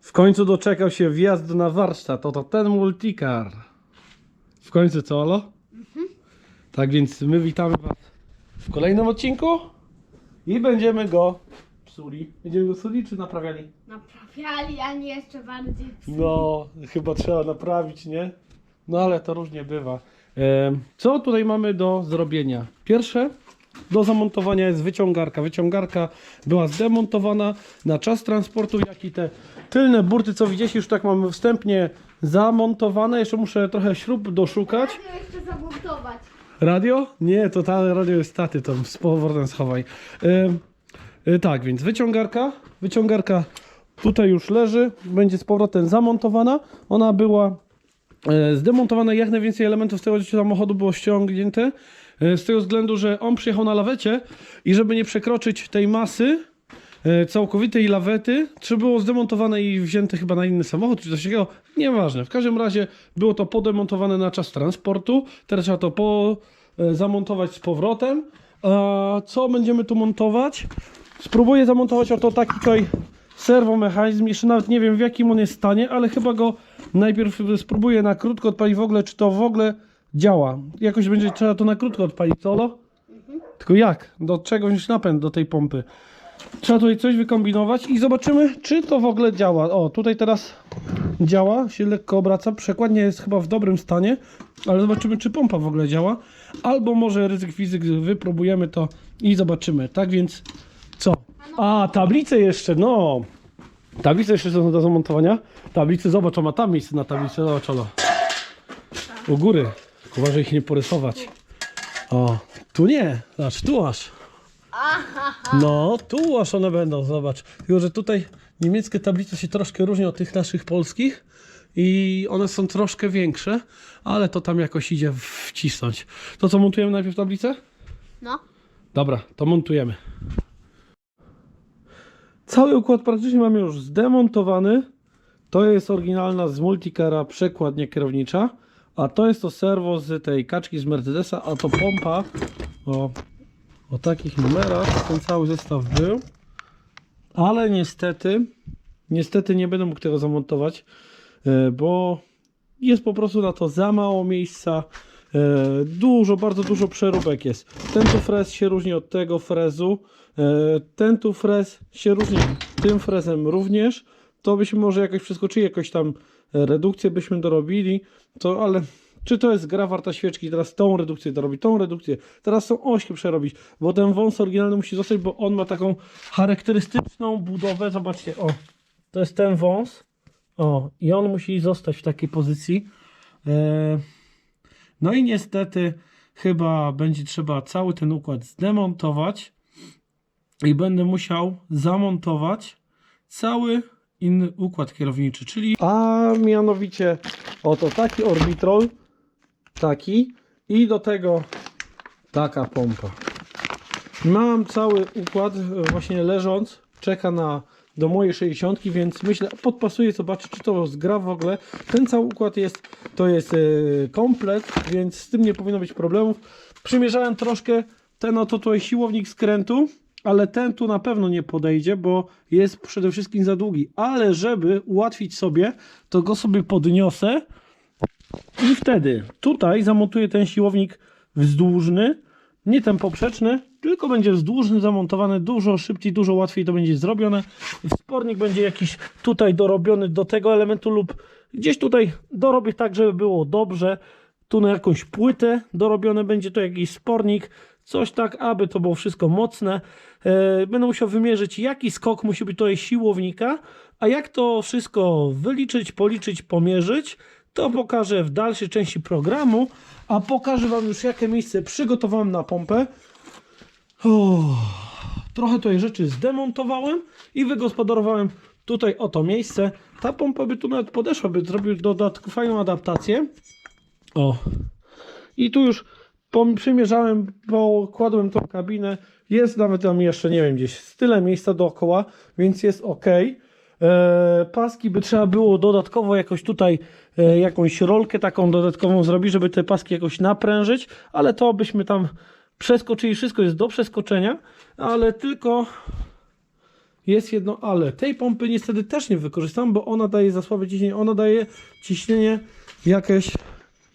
W końcu doczekał się wjazd na warsztat. Oto ten multicar. W końcu co, Olo? Tak więc my witamy Was w kolejnym odcinku i będziemy go psuli. Będziemy go psuli czy naprawiali? Naprawiali, a nie jeszcze bardziej. No, chyba trzeba naprawić, nie? No ale to różnie bywa. Em, Co tutaj mamy do zrobienia? Pierwsze, do zamontowania jest wyciągarka. Wyciągarka była zdemontowana na czas transportu, jak i te tylne burty, co widzieliście, już tak mamy wstępnie zamontowane. Jeszcze muszę trochę śrub doszukać. Radio jeszcze zamontować. Radio? Nie, to ta radio jest taty, to z powrotem schowaj. Ym, y, tak, więc wyciągarka. Wyciągarka tutaj już leży, będzie z powrotem zamontowana. Ona była e, zdemontowana, jak najwięcej elementów z tego samochodu było ściągnięte. e, Z tego względu, że on przyjechał na lawecie i żeby nie przekroczyć tej masy, całkowitej lawety, trzeba było zdemontowane i wzięte chyba na inny samochód, czy coś takiego, nieważne. W każdym razie było to podemontowane na czas transportu, teraz trzeba to po, e, zamontować z powrotem. A co będziemy tu montować? Spróbuję zamontować oto taki tutaj serwomechanizm, jeszcze nawet nie wiem w jakim on jest stanie, ale chyba go najpierw spróbuję na krótko odpalić w ogóle, czy to w ogóle działa. Jakoś będzie trzeba to na krótko odpalić, solo? Tylko jak? Do czego wziąć napęd do tej pompy? Trzeba tutaj coś wykombinować i zobaczymy, czy to w ogóle działa. O, tutaj teraz działa, się lekko obraca. Przekładnia jest chyba w dobrym stanie, ale zobaczymy, czy pompa w ogóle działa. Albo może ryzyk fizyk wypróbujemy to i zobaczymy. Tak więc co? A, tablice jeszcze, no. Tablice jeszcze są do zamontowania. Tablicy, zobacz, on ma tam miejsce na tablicy, zobacz, Olo. U góry. Uważaj ich nie porysować. O, tu nie, zobacz, tu aż. No, tu aż one będą, zobacz. Tylko, że tutaj niemieckie tablice się troszkę różnią od tych naszych polskich i one są troszkę większe, ale to tam jakoś idzie wcisnąć. To co, montujemy najpierw tablicę? No. Dobra, to montujemy. Cały układ praktycznie mamy już zdemontowany. To jest oryginalna z Multicara przekładnia kierownicza, a to jest to serwo z tej kaczki z Mercedesa, a to pompa o, o takich numerach. Ten cały zestaw był, ale niestety, niestety nie będę mógł tego zamontować, e, bo jest po prostu na to za mało miejsca. E, Dużo, bardzo dużo przeróbek jest. Ten tu frez się różni od tego frezu. E, Ten tu frez się różni tym frezem również. To byśmy może jakoś przeskoczyli, jakoś tam redukcję byśmy dorobili. To, ale czy to jest gra warta świeczki? Teraz tą redukcję dorobić, tą redukcję. Teraz tą ośkę przerobić, bo ten wąs oryginalny musi zostać, bo on ma taką charakterystyczną budowę. Zobaczcie, o, to jest ten wąs. O, i on musi zostać w takiej pozycji. E, no i niestety chyba będzie trzeba cały ten układ zdemontować i będę musiał zamontować cały inny układ kierowniczy, czyli a mianowicie oto taki orbitrol, taki i do tego taka pompa. Mam cały układ e, właśnie leżąc, czeka na do mojej 60, więc myślę, podpasuję, zobaczę czy to zgra w ogóle. Ten cały układ jest, to jest e, komplet, więc z tym nie powinno być problemów. Przymierzałem troszkę ten oto tutaj siłownik skrętu, ale ten tu na pewno nie podejdzie, bo jest przede wszystkim za długi. Ale żeby ułatwić sobie, to go sobie podniosę i wtedy tutaj zamontuję ten siłownik wzdłużny, nie ten poprzeczny, tylko będzie wzdłużny zamontowany dużo szybciej, dużo łatwiej to będzie zrobione. Wspornik będzie jakiś tutaj dorobiony do tego elementu lub gdzieś tutaj dorobię tak, żeby było dobrze. Tu na jakąś płytę dorobione będzie to jakiś spornik, coś tak, aby to było wszystko mocne. E, Będę musiał wymierzyć, jaki skok musi być tutaj siłownika, a jak to wszystko wyliczyć, policzyć, pomierzyć, to pokażę w dalszej części programu, a pokażę Wam już, jakie miejsce przygotowałem na pompę. Uff, trochę tutaj rzeczy zdemontowałem i wygospodarowałem tutaj oto miejsce. Ta pompa by tu nawet podeszła, by zrobił dodatkowo fajną adaptację. O. I tu już przymierzałem, pokładłem tą kabinę. Jest nawet tam jeszcze, nie wiem, gdzieś tyle miejsca dookoła, więc jest ok. E, paski by trzeba było dodatkowo jakoś tutaj e, jakąś rolkę taką dodatkową zrobić, żeby te paski jakoś naprężyć, ale to byśmy tam przeskoczyli, wszystko jest do przeskoczenia, ale tylko jest jedno ale. Tej pompy niestety też nie wykorzystam, bo ona daje za słabe ciśnienie. Ona daje ciśnienie jakieś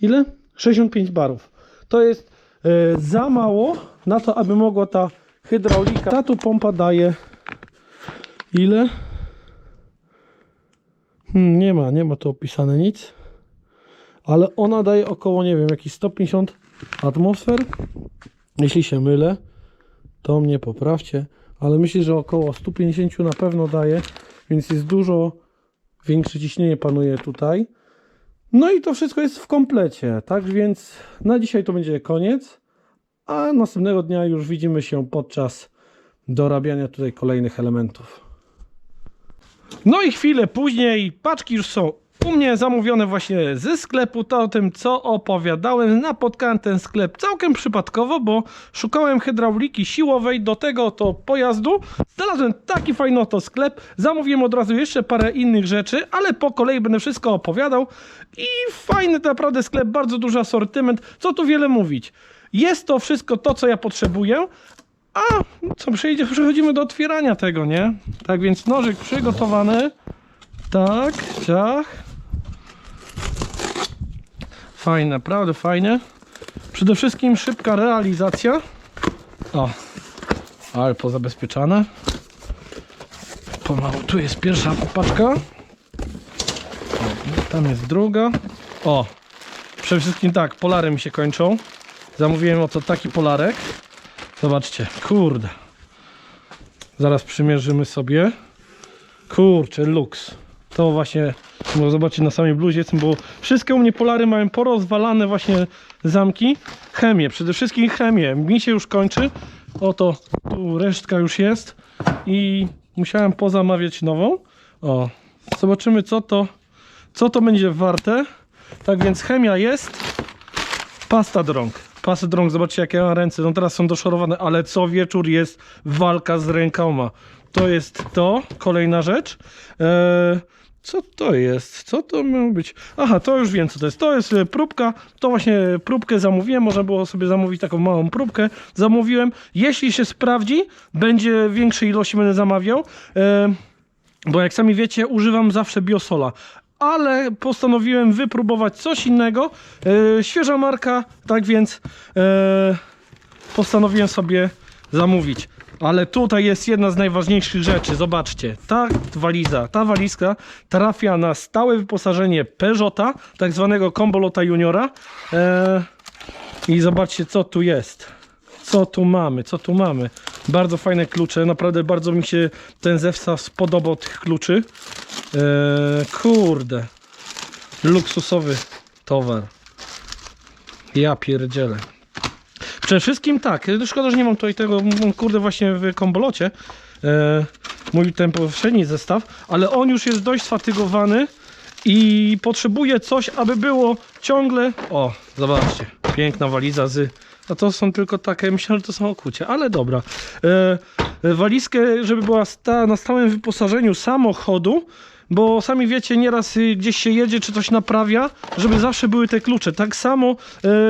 ile? 65 barów. To jest e, za mało na to, aby mogła ta hydraulika. Ta tu pompa daje ile? Hmm, nie ma, nie ma tu opisane nic. Ale ona daje około, nie wiem, jakieś 150 atmosfer. Jeśli się mylę, to mnie poprawcie. Ale myślę, że około 150 na pewno daje, więc jest dużo większe ciśnienie panuje tutaj. No i to wszystko jest w komplecie. Tak więc na dzisiaj to będzie koniec. A następnego dnia już widzimy się podczas dorabiania tutaj kolejnych elementów. No i chwilę później paczki już są u mnie zamówione właśnie ze sklepu. To o tym, co opowiadałem. Napotkałem ten sklep całkiem przypadkowo, bo szukałem hydrauliki siłowej do tego to pojazdu. Znalazłem taki fajny oto sklep. Zamówiłem od razu jeszcze parę innych rzeczy, ale po kolei będę wszystko opowiadał. I fajny naprawdę sklep, bardzo duży asortyment. Co tu wiele mówić. Jest to wszystko to, co ja potrzebuję, a co przyjdzie, przechodzimy do otwierania tego, nie? Tak więc nożyk przygotowany. Tak, ciach. Fajne, naprawdę fajne. Przede wszystkim szybka realizacja. O, ale pozabezpieczane. Pomału, tu jest pierwsza paczka. Tam jest druga. O, przede wszystkim tak, polary mi się kończą. Zamówiłem oto taki polarek. Zobaczcie, kurde. Zaraz przymierzymy sobie. Kurczę, luks. To właśnie, bo zobaczyć na samej bluzie, bo wszystkie u mnie polary mają porozwalane właśnie zamki. Chemię, przede wszystkim chemię. Mi się już kończy. Oto tu resztka już jest i musiałem pozamawiać nową. O, zobaczymy co to, co to będzie warte. Tak więc chemia jest. Pasta do do rąk, zobaczcie jakie ja ręce. No teraz są doszorowane, ale co wieczór jest walka z rękoma. To jest to, kolejna rzecz. Eee, co to jest? Co to miało być? Aha, to już wiem co to jest. To jest e, próbka. To właśnie próbkę zamówiłem. Można było sobie zamówić taką małą próbkę. Zamówiłem. Jeśli się sprawdzi, będzie większej ilości będę zamawiał. Eee, bo jak sami wiecie, używam zawsze biosola. Ale postanowiłem wypróbować coś innego. E, świeża marka, tak więc e, postanowiłem sobie zamówić. Ale tutaj jest jedna z najważniejszych rzeczy. Zobaczcie, ta waliza, ta walizka trafia na stałe wyposażenie Peugeota, tak zwanego Combolota Juniora. E, I zobaczcie, co tu jest. Co tu mamy, co tu mamy. Bardzo fajne klucze, naprawdę bardzo mi się ten zestaw spodobał tych kluczy. Eee, kurde. Luksusowy towar. Ja pierdzielę. Przede wszystkim tak, szkoda, że nie mam tutaj tego, kurde, właśnie w kombolocie. E, mój ten poprzedni zestaw, ale on już jest dość sfatygowany i potrzebuje coś, aby było ciągle. O, zobaczcie, piękna waliza z. A to są tylko takie, myślałem, że to są okucie, ale dobra. E, walizkę, żeby była sta, na stałym wyposażeniu samochodu, bo sami wiecie, nieraz y, gdzieś się jedzie czy coś naprawia, żeby zawsze były te klucze. Tak samo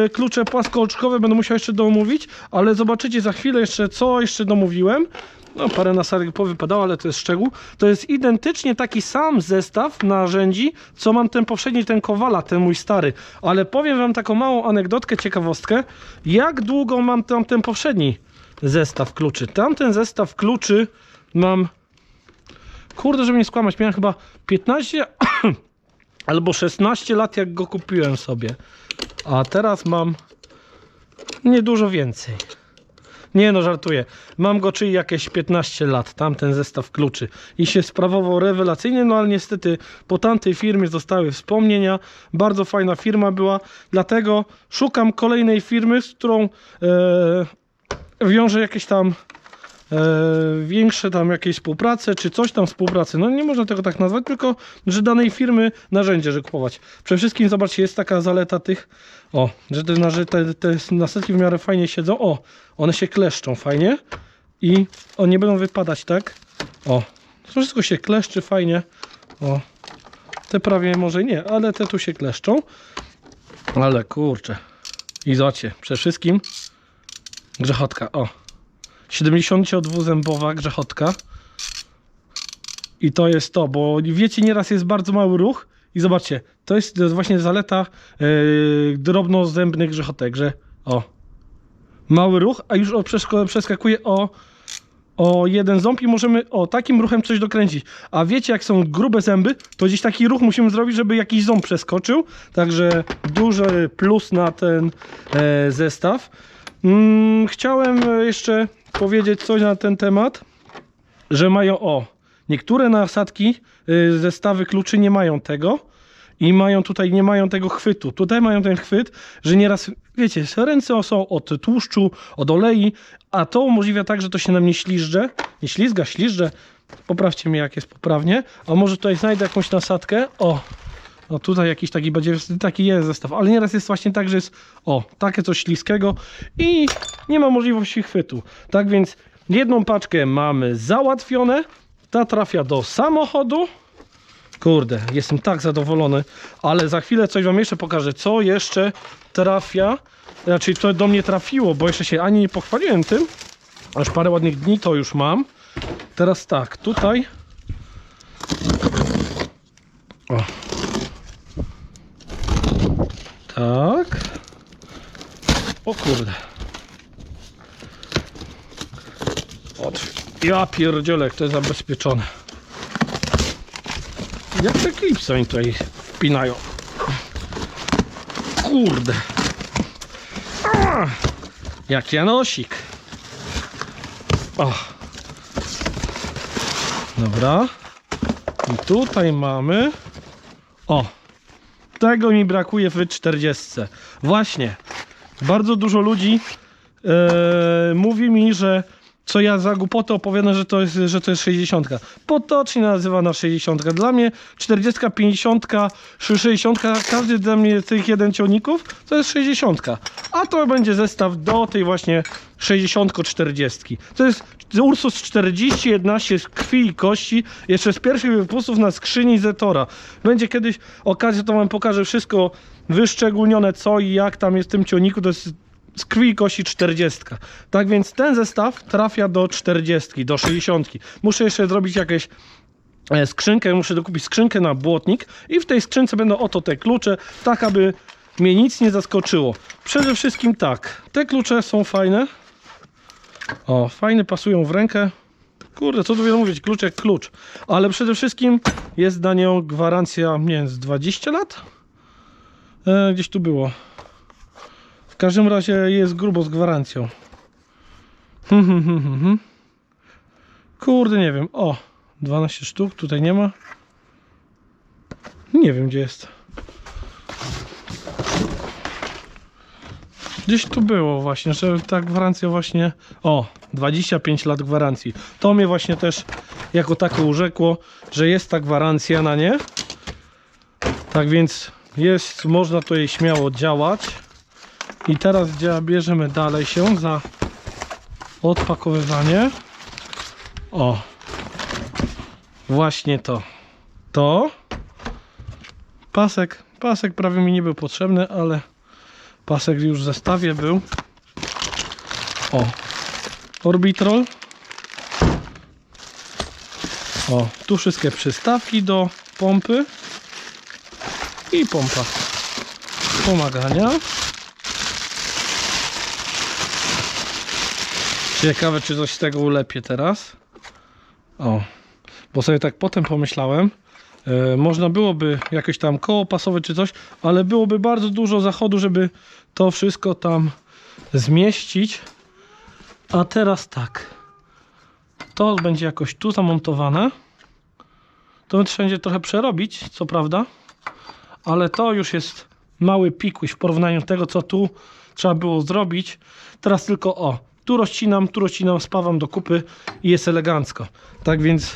e, klucze płaskooczkowe będę musiał jeszcze domówić, ale zobaczycie za chwilę jeszcze, co jeszcze domówiłem. No, parę nasarek powypadało, ale to jest szczegół. To jest identycznie taki sam zestaw narzędzi, co mam ten poprzedni, ten Kowala, ten mój stary. Ale powiem wam taką małą anegdotkę, ciekawostkę. Jak długo mam tam ten poprzedni zestaw kluczy? Tamten zestaw kluczy mam Kurde, żeby nie skłamać, miałem chyba 15 albo 16 lat, jak go kupiłem sobie. A teraz mam niedużo więcej. Nie no, żartuję. Mam go czyli jakieś 15 lat, tamten zestaw kluczy. I się sprawował rewelacyjnie, no ale niestety po tamtej firmie zostały wspomnienia. Bardzo fajna firma była, dlatego szukam kolejnej firmy, z którą e, jakieś tam większe tam jakieś współprace, czy coś tam współpracy. No nie można tego tak nazwać, tylko że danej firmy narzędzie, że kupować. Przede wszystkim zobaczcie, jest taka zaleta tych, o, że te, te, te nasetki w miarę fajnie siedzą. O, one się kleszczą fajnie i one nie będą wypadać, tak? O, wszystko się kleszczy fajnie. O, te prawie może nie, ale te tu się kleszczą. Ale kurczę. I zobaczcie, przede wszystkim grzechotka, o. 72-zębowa grzechotka. I to jest to, bo wiecie, nieraz jest bardzo mały ruch i zobaczcie, to jest, właśnie zaleta yy, drobnozębnych grzechotek, że o, mały ruch, a już przeskakuje o, o jeden ząb i możemy o takim ruchem coś dokręcić. A wiecie, jak są grube zęby, to gdzieś taki ruch musimy zrobić, żeby jakiś ząb przeskoczył. Także duży plus na ten e, zestaw. Mm, chciałem e, jeszcze powiedzieć coś na ten temat, że mają o, niektóre nasadki, y, zestawy kluczy nie mają tego i mają tutaj, nie mają tego chwytu. Tutaj mają ten chwyt, że nieraz, wiecie, ręce są od tłuszczu, od olei, a to umożliwia tak, że to się nam nie śliżdże, nie ślizga, śliżdże. Poprawcie mnie, jak jest poprawnie. A może tutaj znajdę jakąś nasadkę. O, o tutaj jakiś taki będzie, taki jest zestaw, ale nieraz jest właśnie tak, że jest, o, takie coś śliskiego i nie ma możliwości chwytu. Tak więc jedną paczkę mamy załatwione, ta trafia do samochodu. Kurde, jestem tak zadowolony, ale za chwilę coś wam jeszcze pokażę, co jeszcze trafia, znaczy co do mnie trafiło, bo jeszcze się ani nie pochwaliłem tym, aż parę ładnych dni to już mam. Teraz tak, tutaj o. Tak. O kurde. Otw- Ja pierdzielę, to jest zabezpieczone. Jak te klipsy oni tutaj wpinają. Kurde. A, jak janosik. O. Dobra. I tutaj mamy. O. Tego mi brakuje w 40. Właśnie. Bardzo dużo ludzi e, mówi mi, że co ja za głupotę opowiadam, że to jest, że to jest 60. Potocznie nazywana 60. Dla mnie 40, 50, 60, każdy dla mnie z tych jeden ciągników to jest 60. A to będzie zestaw do tej właśnie 60-40. To jest Ursus 40, 11 z krwi i kości, jeszcze z pierwszych wypustów na skrzyni Zetora. Będzie kiedyś okazja, to wam pokażę wszystko wyszczególnione co i jak tam jest w tym ciągniku, to jest z krwi i kości 40. Tak więc ten zestaw trafia do 40, do 60. Muszę jeszcze zrobić jakieś e, skrzynkę, muszę dokupić skrzynkę na błotnik i w tej skrzynce będą oto te klucze, tak aby mnie nic nie zaskoczyło. Przede wszystkim tak, te klucze są fajne. O, fajne, pasują w rękę. Kurde, co tu wiele mówić, klucz jak klucz. Ale przede wszystkim jest na nią gwarancja, nie wiem, z 20 lat? E, gdzieś tu było. W każdym razie jest grubo z gwarancją. Kurde, nie wiem. O, 12 sztuk, tutaj nie ma. Nie wiem, gdzie jest. Gdzieś tu było właśnie, że ta gwarancja właśnie... O, 25 lat gwarancji. To mnie właśnie też jako tako urzekło, że jest ta gwarancja na nie. Tak więc jest, można to jej śmiało działać. I teraz bierzemy dalej się za odpakowywanie. O, właśnie to. To. Pasek, pasek prawie mi nie był potrzebny, ale pasek już w zestawie był. O, Orbitrol. O, tu wszystkie przystawki do pompy i pompa pomagania. Ciekawe, czy coś z tego ulepię teraz. O, bo sobie tak potem pomyślałem, e, można byłoby jakieś tam koło pasowe czy coś, ale byłoby bardzo dużo zachodu, żeby to wszystko tam zmieścić. A teraz tak. To będzie jakoś tu zamontowane. To trzeba będzie trochę przerobić, co prawda. Ale to już jest mały pikuś w porównaniu do tego, co tu trzeba było zrobić. Teraz tylko o, tu rozcinam, tu rozcinam, spawam do kupy i jest elegancko. Tak więc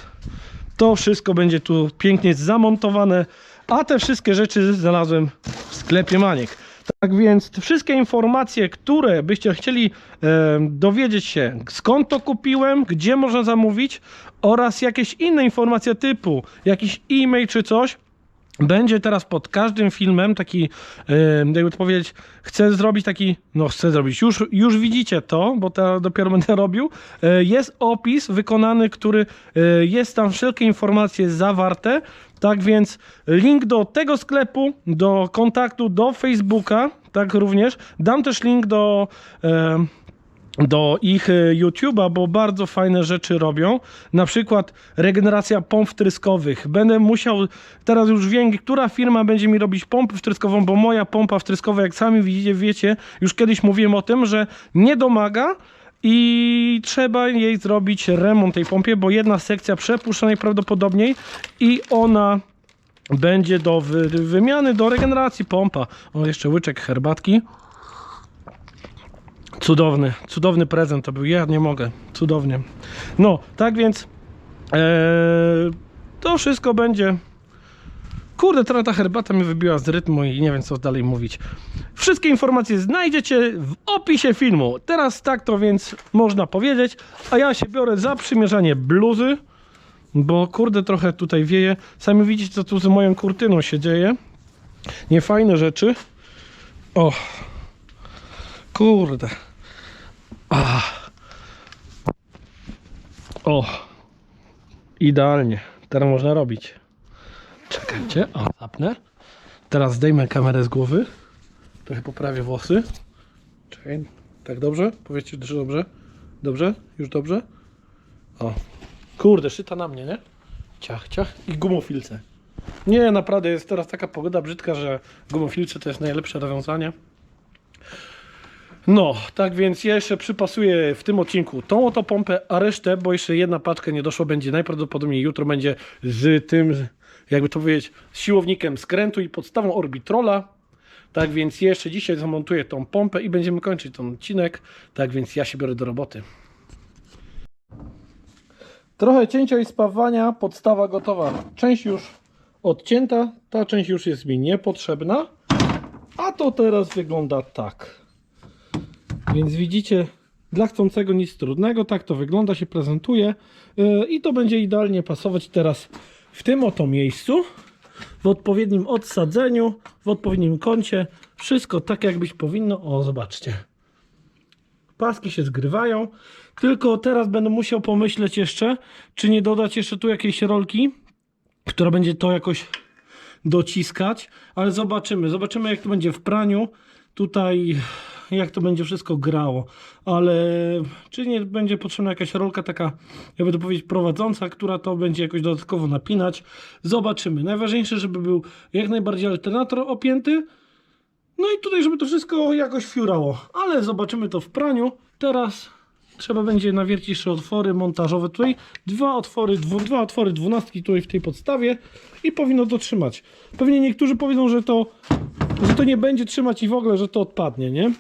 to wszystko będzie tu pięknie zamontowane, a te wszystkie rzeczy znalazłem w sklepie Maniek. Tak więc wszystkie informacje, które byście chcieli e, dowiedzieć się, skąd to kupiłem, gdzie można zamówić oraz jakieś inne informacje typu jakiś e-mail czy coś, będzie teraz pod każdym filmem taki, jakby to powiedzieć, chcę zrobić taki, no chcę zrobić, już, już widzicie to, bo to dopiero będę robił, E, jest opis wykonany, który e, jest tam wszelkie informacje zawarte, tak więc link do tego sklepu, do kontaktu, do Facebooka, tak również, dam też link do... Do ich e, YouTube'a, bo bardzo fajne rzeczy robią. Na przykład regeneracja pomp wtryskowych. Będę musiał, teraz już wiem, która firma będzie mi robić pompę wtryskową, bo moja pompa wtryskowa, jak sami widzicie, wiecie, już kiedyś mówiłem o tym, że nie domaga i trzeba jej zrobić remont tej pompie, bo jedna sekcja przepuszcza najprawdopodobniej i ona będzie do wy wymiany, do regeneracji pompa. O, jeszcze łyczek herbatki. Cudowny, cudowny prezent to był. Ja nie mogę. Cudownie. No, tak więc e, to wszystko będzie. Kurde, teraz ta herbata mnie wybiła z rytmu i nie wiem co dalej mówić. Wszystkie informacje znajdziecie w opisie filmu. Teraz tak to więc można powiedzieć. A ja się biorę za przymierzanie bluzy, bo kurde trochę tutaj wieje. Sami widzicie co tu z moją kurtyną się dzieje. Niefajne rzeczy. O, Kurde. Ach. O. Idealnie. Teraz można robić. Czekajcie. O, zapnę. Teraz zdejmę kamerę z głowy. Trochę poprawię włosy. Czekaj. Tak dobrze? Powiedzcie, że dobrze? Dobrze? Już dobrze? O. Kurde, szyta na mnie, nie? Ciach, ciach. I gumofilce. Nie, naprawdę jest teraz taka pogoda brzydka, że gumofilce to jest najlepsze rozwiązanie. No, tak więc ja jeszcze przypasuję w tym odcinku tą oto pompę, a resztę, bo jeszcze jedna paczka nie doszła, będzie najprawdopodobniej jutro będzie z tym, jakby to powiedzieć, siłownikiem skrętu i podstawą orbitrola. Tak więc jeszcze dzisiaj zamontuję tą pompę i będziemy kończyć ten odcinek. Tak więc ja się biorę do roboty. Trochę cięcia i spawania, podstawa gotowa. Część już odcięta, ta część już jest mi niepotrzebna. A to teraz wygląda tak. Więc widzicie, dla chcącego nic trudnego, tak to wygląda, się prezentuje Yy, i to będzie idealnie pasować teraz w tym oto miejscu, w odpowiednim odsadzeniu, w odpowiednim kącie, wszystko tak jak być powinno. O, zobaczcie. Paski się zgrywają, tylko teraz będę musiał pomyśleć jeszcze, czy nie dodać jeszcze tu jakiejś rolki, która będzie to jakoś dociskać, ale zobaczymy, zobaczymy jak to będzie w praniu. Tutaj jak to będzie wszystko grało, ale czy nie będzie potrzebna jakaś rolka taka, jakby to powiedzieć, prowadząca, która to będzie jakoś dodatkowo napinać. Zobaczymy. Najważniejsze, żeby był jak najbardziej alternator opięty. No i tutaj, żeby to wszystko jakoś fiurało, ale zobaczymy to w praniu. Teraz trzeba będzie nawiercić jeszcze otwory montażowe. Tutaj dwa otwory, dwu, dwa otwory dwunastki tutaj w tej podstawie i powinno to trzymać. Pewnie niektórzy powiedzą, że to że to nie będzie trzymać i w ogóle, że to odpadnie, nie?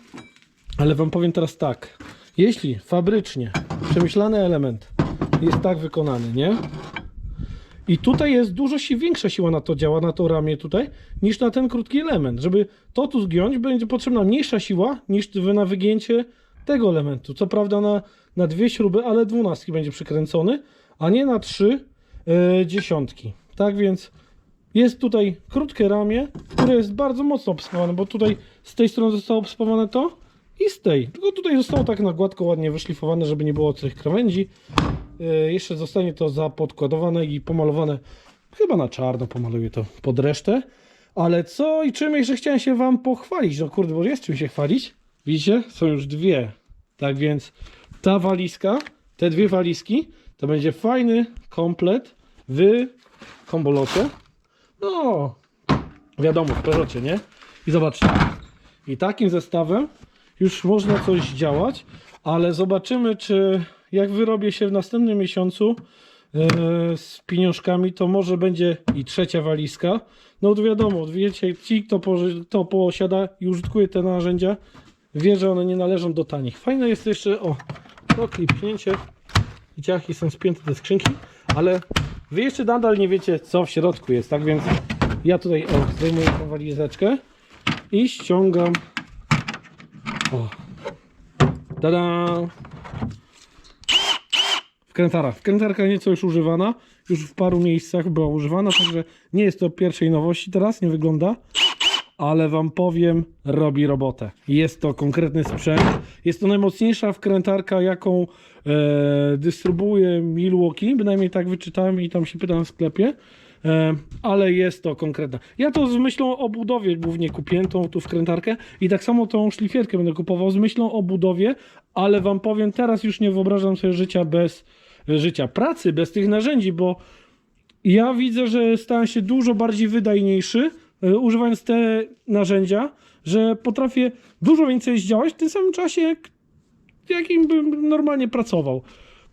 Ale wam powiem teraz tak. Jeśli fabrycznie przemyślany element jest tak wykonany, nie? I tutaj jest dużo si większa siła na to działa, na to ramię tutaj, niż na ten krótki element. Żeby to tu zgiąć, będzie potrzebna mniejsza siła niż na wygięcie tego elementu. Co prawda na, na dwie śruby, ale dwunastki będzie przykręcony, a nie na trzy yy, dziesiątki. Tak więc jest tutaj krótkie ramię, które jest bardzo mocno obspawane, bo tutaj z tej strony zostało obspawane to i z tej. Tylko tutaj zostało tak na gładko, ładnie wyszlifowane, żeby nie było tych krawędzi. Yy, jeszcze zostanie to zapodkładowane i pomalowane. Chyba na czarno pomaluję to pod resztę. Ale co i czym jeszcze chciałem się wam pochwalić? No kurde, bo jest czym się chwalić. Widzicie? Są już dwie. Tak więc ta walizka, te dwie walizki, to będzie fajny komplet w kombolocie. No, wiadomo, w Peugeotie, nie? I zobaczcie. I takim zestawem już można coś działać, ale zobaczymy, czy jak wyrobię się w następnym miesiącu e, z pieniążkami, to może będzie i trzecia walizka. No to wiadomo, wiecie, ci, kto, poży- kto posiada i użytkuje te narzędzia, wie, że one nie należą do tanich. Fajne jest jeszcze, o, to klipnięcie i ciachy są spięte do skrzynki, ale wy jeszcze nadal nie wiecie, co w środku jest, tak więc ja tutaj o, zdejmuję tą walizeczkę i ściągam. O. Tada! Wkrętara. Wkrętarka nieco już używana. już w paru miejscach była używana, także nie jest to pierwszej nowości teraz, nie wygląda. Ale wam powiem, robi robotę. Jest to konkretny sprzęt. Jest to najmocniejsza wkrętarka, jaką e, dystrybuuje Milwaukee. Bynajmniej tak wyczytałem i tam się pytam w sklepie. E, ale jest to konkretna. Ja to z myślą o budowie głównie kupiłem tą tu wkrętarkę i tak samo tą szlifierkę będę kupował z myślą o budowie, ale wam powiem, teraz już nie wyobrażam sobie życia bez życia pracy, bez tych narzędzi, bo ja widzę, że stałem się dużo bardziej wydajniejszy, używając te narzędzia, że potrafię dużo więcej zdziałać w tym samym czasie, jak, jakim bym normalnie pracował.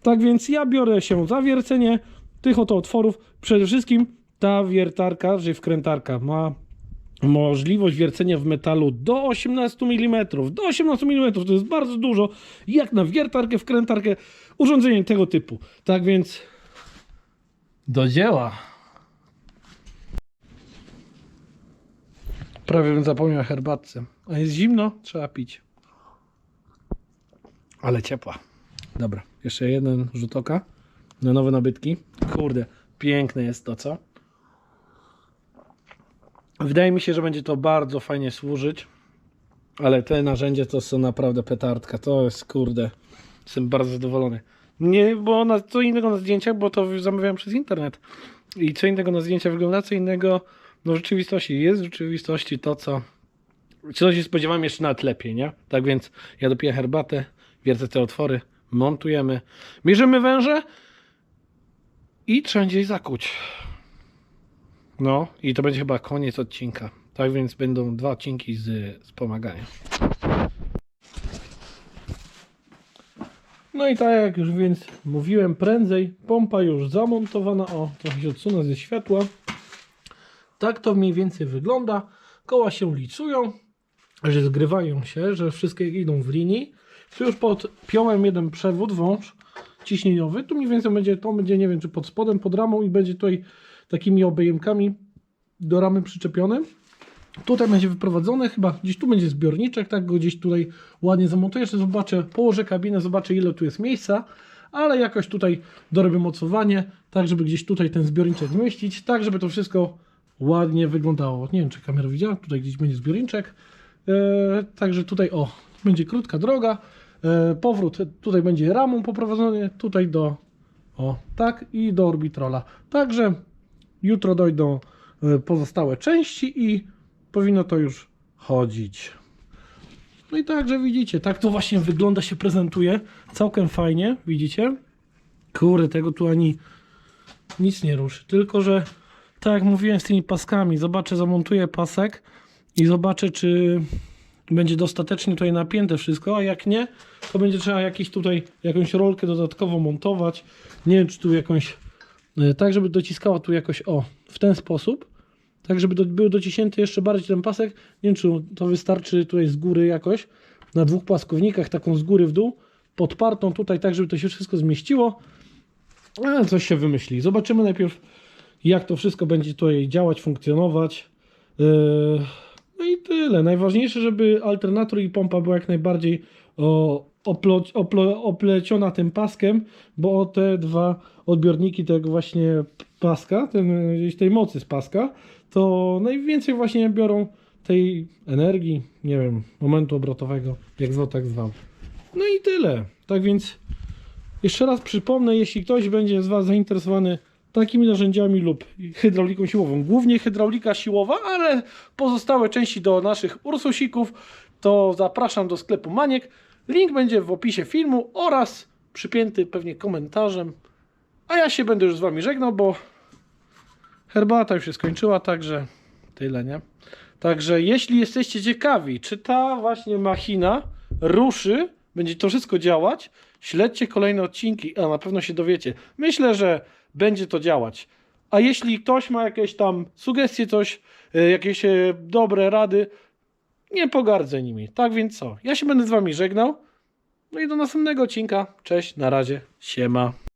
Tak więc ja biorę się za wiercenie tych oto otworów. Przede wszystkim ta wiertarka, czy wkrętarka ma możliwość wiercenia w metalu do 18 mm. Do 18 mm to jest bardzo dużo, jak na wiertarkę, wkrętarkę, urządzenie tego typu. Tak więc do dzieła. Prawie bym zapomniał o herbatce. A jest zimno, trzeba pić. Ale ciepła. Dobra, jeszcze jeden rzut oka na nowe nabytki. Kurde, piękne jest to, co? Wydaje mi się, że będzie to bardzo fajnie służyć. Ale te narzędzia to są naprawdę petardka. To jest kurde. Jestem bardzo zadowolony. Nie, bo na, co innego na zdjęciach, bo to zamawiałem przez internet. I co innego na zdjęciach wygląda, co innego no rzeczywistości. Jest w rzeczywistości to, co. Czego się spodziewałem jeszcze nawet lepiej, nie? Tak więc ja dopiję herbatę, wiercę te otwory, montujemy, bierzemy węże i trzeba zakuć. No i to będzie chyba koniec odcinka. Tak więc będą dwa odcinki z wspomagania. No i tak jak już więc mówiłem prędzej, pompa już zamontowana. O, trochę się odsunę ze światła. Tak to mniej więcej wygląda. Koła się licują, że zgrywają się, że wszystkie idą w linii. Tu już podpiąłem jeden przewód, wąż ciśnieniowy. Tu mniej więcej będzie, to będzie, nie wiem, czy pod spodem, pod ramą i będzie tutaj takimi obejmkami do ramy przyczepione. Tutaj będzie wyprowadzone, chyba gdzieś tu będzie zbiorniczek, tak go gdzieś tutaj ładnie zamontuję. Jeszcze zobaczę, położę kabinę, zobaczę ile tu jest miejsca, ale jakoś tutaj dorobię mocowanie, tak żeby gdzieś tutaj ten zbiorniczek zmieścić, tak żeby to wszystko ładnie wyglądało. Nie wiem, czy kamera widziała, tutaj gdzieś będzie zbiorniczek. Eee, także tutaj, o, będzie krótka droga. Eee, powrót tutaj będzie ramą poprowadzony, tutaj do, o, tak, i do orbitrola. Także jutro dojdą e, pozostałe części i powinno to już chodzić. No i także widzicie, tak to właśnie wygląda, się prezentuje. Całkiem fajnie, widzicie? Kurde, tego tu ani nic nie ruszy. Tylko, że tak jak mówiłem z tymi paskami, zobaczę, zamontuję pasek i zobaczę, czy będzie dostatecznie tutaj napięte wszystko, a jak nie, to będzie trzeba jakieś tutaj, jakąś rolkę dodatkowo montować. Nie wiem, czy tu jakąś, e, tak żeby dociskała tu jakoś, o, w ten sposób. Tak, żeby do, był dociśnięty jeszcze bardziej ten pasek. Nie wiem, czy to wystarczy tutaj z góry jakoś, na dwóch płaskownikach, taką z góry w dół, podpartą tutaj, tak, żeby to się wszystko zmieściło. A, coś się wymyśli. Zobaczymy najpierw, jak to wszystko będzie tutaj działać, funkcjonować. Yy, No i tyle. Najważniejsze, żeby alternator i pompa była jak najbardziej opleciona tym paskiem, bo te dwa odbiorniki tego właśnie paska, ten, tej mocy z paska, to najwięcej właśnie biorą tej energii, nie wiem, momentu obrotowego, jak zwał, tak zwał. No i tyle. Tak więc jeszcze raz przypomnę, jeśli ktoś będzie z Was zainteresowany takimi narzędziami lub hydrauliką siłową, głównie hydraulika siłowa, ale pozostałe części do naszych ursusików, to zapraszam do sklepu Maniek. Link będzie w opisie filmu oraz przypięty pewnie komentarzem. A ja się będę już z Wami żegnał, bo herbata już się skończyła, także tyle, nie? Także jeśli jesteście ciekawi, czy ta właśnie machina ruszy, będzie to wszystko działać, śledźcie kolejne odcinki, a na pewno się dowiecie. Myślę, że będzie to działać. A jeśli ktoś ma jakieś tam sugestie, coś, y, jakieś y, dobre rady, nie pogardzę nimi. Tak więc co? Ja się będę z Wami żegnał. No i do następnego odcinka. Cześć, na razie, siema.